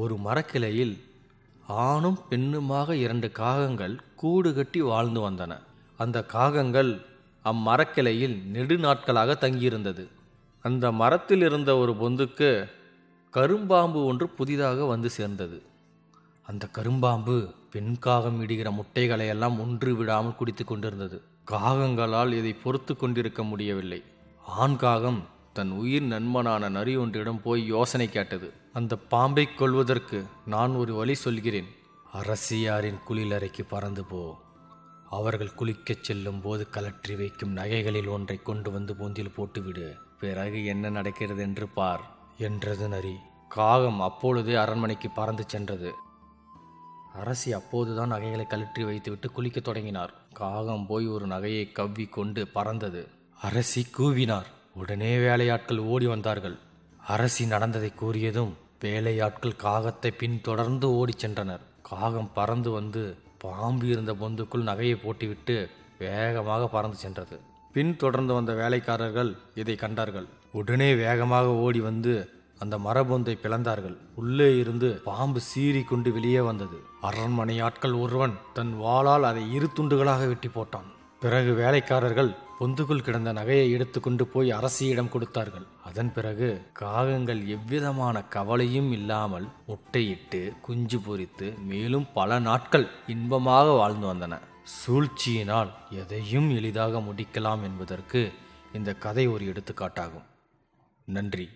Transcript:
ஒரு மரக்கிளையில் ஆணும் பெண்ணுமாக இரண்டு காகங்கள் கூடு கட்டி வாழ்ந்து வந்தன. அந்த காகங்கள் அம்மரக்கிளையில் நெடு நாட்களாக தங்கியிருந்தது. அந்த மரத்தில் இருந்த ஒரு பொந்துக்கு கரும்பாம்பு ஒன்று புதிதாக வந்து சேர்ந்தது. அந்த கரும்பாம்பு பெண் காகம் இடுகிற முட்டைகளை எல்லாம் ஒன்று விடாமல் குடித்து கொண்டிருந்தது. காகங்களால் இதை பொறுத்து கொண்டிருக்க முடியவில்லை. ஆண் காகம் தன் உயிர் நண்பனான நரி ஒன்றிடம் போய் யோசனை கேட்டது. அந்த பாம்பை கொள்வதற்கு நான் ஒரு வழி சொல்கிறேன். அரசியாரின் குளிலறைக்கு பறந்து போ. அவர்கள் குளிக்கச் செல்லும் போது கலற்றி வைக்கும் நகைகளில் ஒன்றை கொண்டு வந்து பூந்தில் போட்டுவிடு. பிறகு என்ன நடக்கிறது என்று பார் என்றது நரி. காகம் அப்பொழுதே அரண்மனைக்கு பறந்து சென்றது. அரசி அப்போதுதான் நகைகளை கழற்றி வைத்துவிட்டு குளிக்கத் தொடங்கினார். காகம் போய் ஒரு நகையை கவ்வி கொண்டு பறந்தது. அரசி கூவினார். உடனே வேலையாட்கள் ஓடி வந்தார்கள். அரசி நடந்ததை கூறியதும் வேலையாட்கள் காகத்தை பின்தொடர்ந்து ஓடிச் சென்றனர். காகம் பறந்து வந்து பாம்பு இருந்த பொந்துக்குள் நகையை போட்டுவிட்டு வேகமாக பறந்து சென்றது. பின் தொடர்ந்து வந்த வேலைக்காரர்கள் இதை கண்டார்கள். உடனே வேகமாக ஓடி வந்து அந்த மரபொந்தை பிளந்தார்கள். உள்ளே இருந்து பாம்பு சீறி கொண்டு வெளியே வந்தது. அரண்மனை ஆட்கள் ஒருவன் தன் வாளால் அதை இரு துண்டுகளாக வெட்டி போட்டான். பிறகு வேலைக்காரர்கள் பொந்துக்குள் கிடந்த நகையை எடுத்துக்கொண்டு போய் அரசியிடம் கொடுத்தார்கள். அதன் பிறகு காகங்கள் எவ்விதமான கவலையும் இல்லாமல் முட்டையிட்டு குஞ்சு பொரித்து மேலும் பல நாட்கள் இன்பமாக வாழ்ந்து வந்தன. சூழ்ச்சியினால் எதையும் எளிதாக முடிக்கலாம் என்பதற்கு இந்த கதை ஒரு எடுத்துக்காட்டாகும். நன்றி.